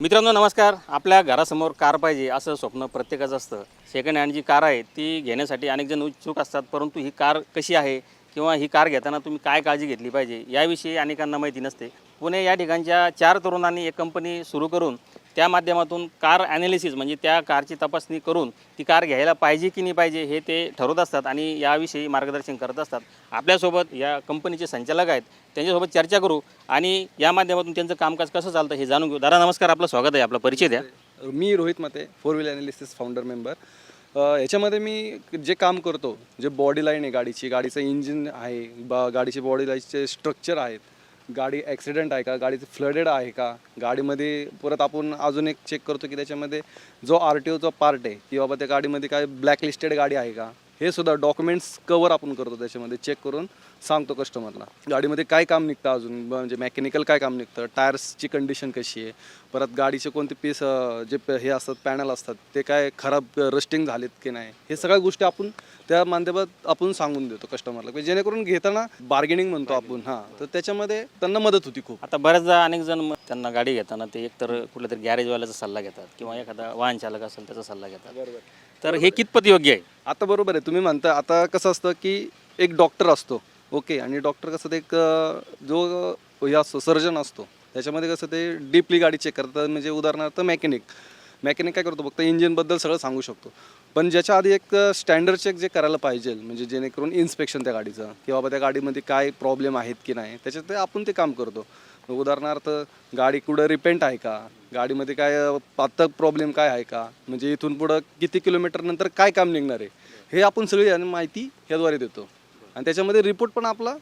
मित्रांनो नमस्कार. आपल्या घरासमोर कार पाहिजे असं स्वप्न प्रत्येकाचं असतं. सेकंड हँड जी कार आहे ती घेण्यासाठी अनेक जण उत्सुक असतात परंतु ही कार कशी आहे किंवा ही कार घेताना तुम्ही काय काळजी घेतली पाहिजे याविषयी अनेकांना माहिती नसते. पुणे या ठिकाणच्या चार तरुणांनी एक कंपनी सुरू करून त्या माध्यमातून कार ॲनालिसिस म्हणजे त्या कारची तपासणी करून ती कार घ्यायला पाहिजे की नाही पाहिजे हे ते ठरवत असतात आणि याविषयी मार्गदर्शन करत असतात. आपल्यासोबत या कंपनीचे संचालक आहेत त्यांच्यासोबत चर्चा करू आणि या माध्यमातून त्यांचं कामकाज कसं चालतं हे जाणून घेऊ. दादा नमस्कार आपलं स्वागत आहे आपला परिचय द्या. मी Rohit Mate four wheeler analysis founder member याच्यामध्ये मी जे काम करतो जे बॉडी लाईन आहे गाडीची गाडीचं इंजिन आहे बा गाडीची बॉडी लाईनचे स्ट्रक्चर आहेत गाडी ॲक्सिडेंट आहे का? गाडीचं फ्लडेड आहे का? गाडीमध्ये परत आपण अजून एक चेक करतो की त्याच्यामध्ये जो आर टी ओचा पार्ट आहे की बाबा त्या गाडीमध्ये काय ब्लॅकलिस्टेड गाडी आहे का? हे सुद्धा डॉक्युमेंट्स कवर आपण करतो त्याच्यामध्ये चेक करून सांगतो कस्टमरला गाडीमध्ये काय काम निघतं अजून? म्हणजे मेकॅनिकल काय काम निघतं? टायर्सची कंडिशन कशी आहे? परत गाडीचे कोणते पीस जे हे असतात पॅनल असतात ते काय खराब रस्टिंग झालेत की नाही? हे सगळ्या गोष्टी आपण त्या माध्यमात आपण सांगून देतो कस्टमरला की जेणेकरून घेताना बार्गेनिंग म्हणतो आपण हां. तर त्याच्यामध्ये त्यांना मदत होती खूप. आता बऱ्याचदा अनेक जण त्यांना गाडी घेताना ते एकतर कुठल्या तरी गॅरेजवाल्याचा सल्ला घेतात किंवा एखादा वाहन चालक असेल त्याचा सल्ला घेतात. तर हे कितपत योग्य आहे? आता बरोबर आहे तुम्ही म्हणता आता कसं असतं की एक डॉक्टर असतो ओके आणि डॉक्टर कसं ते एक जो हे असतो सर्जन असतो त्याच्यामध्ये कसं ते डीपली गाडी चेक करतात म्हणजे उदाहरणार्थ मेकॅनिक मेकॅनिक काय करतो फक्त इंजिनबद्दल सगळं सांगू शकतो. पण ज्याच्या आधी एक स्टँडर्ड चेक जे करायला पाहिजे म्हणजे जेणेकरून इन्स्पेक्शन त्या गाडीचं की बाबा त्या गाडीमध्ये काय प्रॉब्लेम आहेत की नाही त्याच्यात ते आपण ते काम करतो. उदाहरणार्थ गाडी कुठं रिपेंट आहे का? गाडीमध्ये काय आता प्रॉब्लेम काय आहे का? म्हणजे इथून पुढं किती किलोमीटर नंतर काय काम निघणार आहे? हे आपण सगळी माहिती ह्याद्वारे देतो. आणि त्याच्यामध्ये रिपोर्ट पण आपला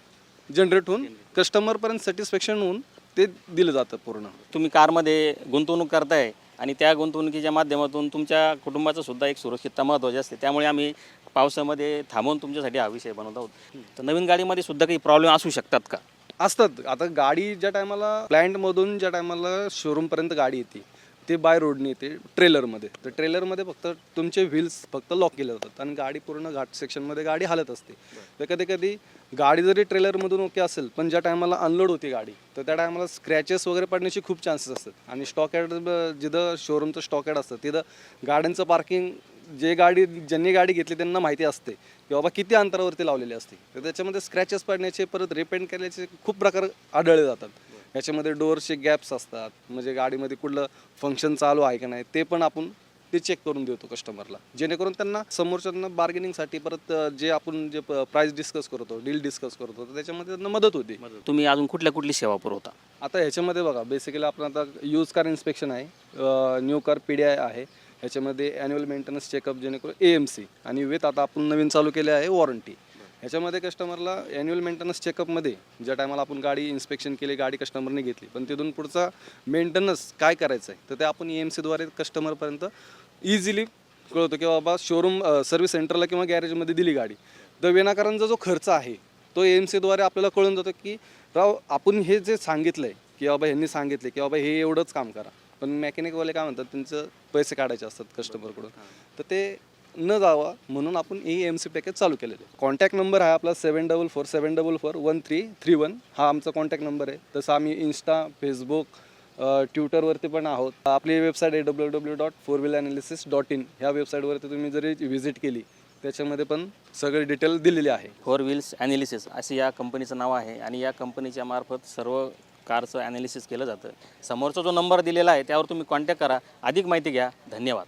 जनरेट होऊन कस्टमरपर्यंत सॅटिस्फॅक्शन होऊन ते दिलं जातं पूर्ण. तुम्ही कारमध्ये गुंतवणूक करताय आणि त्या गुंतवणुकीच्या माध्यमातून तुमच्या कुटुंबाचं सुद्धा एक सुरक्षितता महत्त्वाची असते. त्यामुळे आम्ही पावसामध्ये थांबवून तुमच्यासाठी हा विषय बनवत आहोत. तर नवीन गाडीमध्ये सुद्धा काही प्रॉब्लेम असू शकतात का? असतात. आता गाडी ज्या टायमाला प्लॅन्टमधून ज्या टायमाला शोरूमपर्यंत गाडी येते ते बाय रोडने येते ट्रेलरमध्ये तर ट्रेलरमध्ये फक्त तुमचे व्हील्स फक्त लॉक केले जातात. आणि गाडी पूर्ण घाट सेक्शनमध्ये गाडी हालत असते. तर कधी कधी गाडी जरी ट्रेलरमधून ओके असेल पण ज्या टायमाला अनलोड होती गाडी तर त्या टायमाला स्क्रॅचेस वगैरे पडण्याची खूप चान्सेस असतात. आणि स्टॉक ॲड जिथं शोरूमचं स्टॉक ॲड असतं तिथं गाड्यांचं पार्किंग जे गाडी ज्यांनी गाडी घेतली त्यांना माहिती असते की बाबा किती अंतरावरती लावलेली असते. तर त्याच्यामध्ये स्क्रॅचेस पडण्याचे परत रिपेंट केल्याचे खूप प्रकार आढळले जातात. याच्यामध्ये डोअरचे गॅप्स असतात. म्हणजे गाडीमध्ये कुठलं फंक्शन चालू आहे का नाही ते पण आपण ते चेक करून देतो कस्टमरला जेणेकरून त्यांना समोरच्यांना बार्गेनिंगसाठी परत जे आपण जे प्राईस डिस्कस करतो डील डिस्कस करतो तर त्याच्यामध्ये त्यांना मदत होते. तुम्ही अजून कुठल्या कुठली सेवा पुरवता? आता ह्याच्यामध्ये बघा बेसिकली आपण आता यूज कार इन्स्पेक्शन आहे new car P D I आहे. ह्याच्यामध्ये ॲन्युअल मेंटेनन्स चेकअप जेणेकरून ए एम सी आणि विथ आता आपण नवीन चालू केले आहे वॉरंटी ह्याच्यामध्ये कस्टमरला ॲन्युअल मेंटेनन्स चेकअपमध्ये ज्या टायमाला आपण गाडी इन्स्पेक्शन केली गाडी कस्टमरने घेतली. पण तिथून पुढचा मेंटेनन्स काय करायचं आहे तर ते आपण ई एम सीद्वारे कस्टमरपर्यंत इझिली कळवतो की बाबा शोरूम सर्व्हिस सेंटरला किंवा गॅरेजमध्ये दिली गाडी. तर विनाकारणचा जो खर्च आहे तो ए एम सीद्वारे आपल्याला कळून जातो की राव आपण हे जे सांगितलं आहे की बाबा ह्यांनी सांगितले की बाबा हे एवढंच काम करा. पण मेकॅनिकवाले काय म्हणतात त्यांचं पैसे काढायचे असतात कस्टमरकडून तर ते न जावा म्हणून आपण ई एम सी पॅकेज चालू केलेलं आहे. कॉन्टॅक्ट नंबर आहे आपला seven double four seven double four one three three one हा आमचा कॉन्टॅक्ट नंबर आहे. तसं आम्ही इन्स्टा फेसबुक ट्विटरवरती पण आहोत. आपली वेबसाईट आहे W W dot four wheel analysis dot in ह्या वेबसाईटवरती तुम्ही जरी व्हिजिट केली त्याच्यामध्ये पण सगळे डिटेल दिलेली आहे. फोर व्हील्स ॲनालिसिस असे या कंपनीचं नाव आहे आणि या कंपनीच्या मार्फत सर्व कारचं ॲनालिसिस केलं जातं. समोरचा जो नंबर दिलेला आहे त्यावर तुम्ही कॉन्टॅक्ट करा. अधिक माहिती घ्या. धन्यवाद.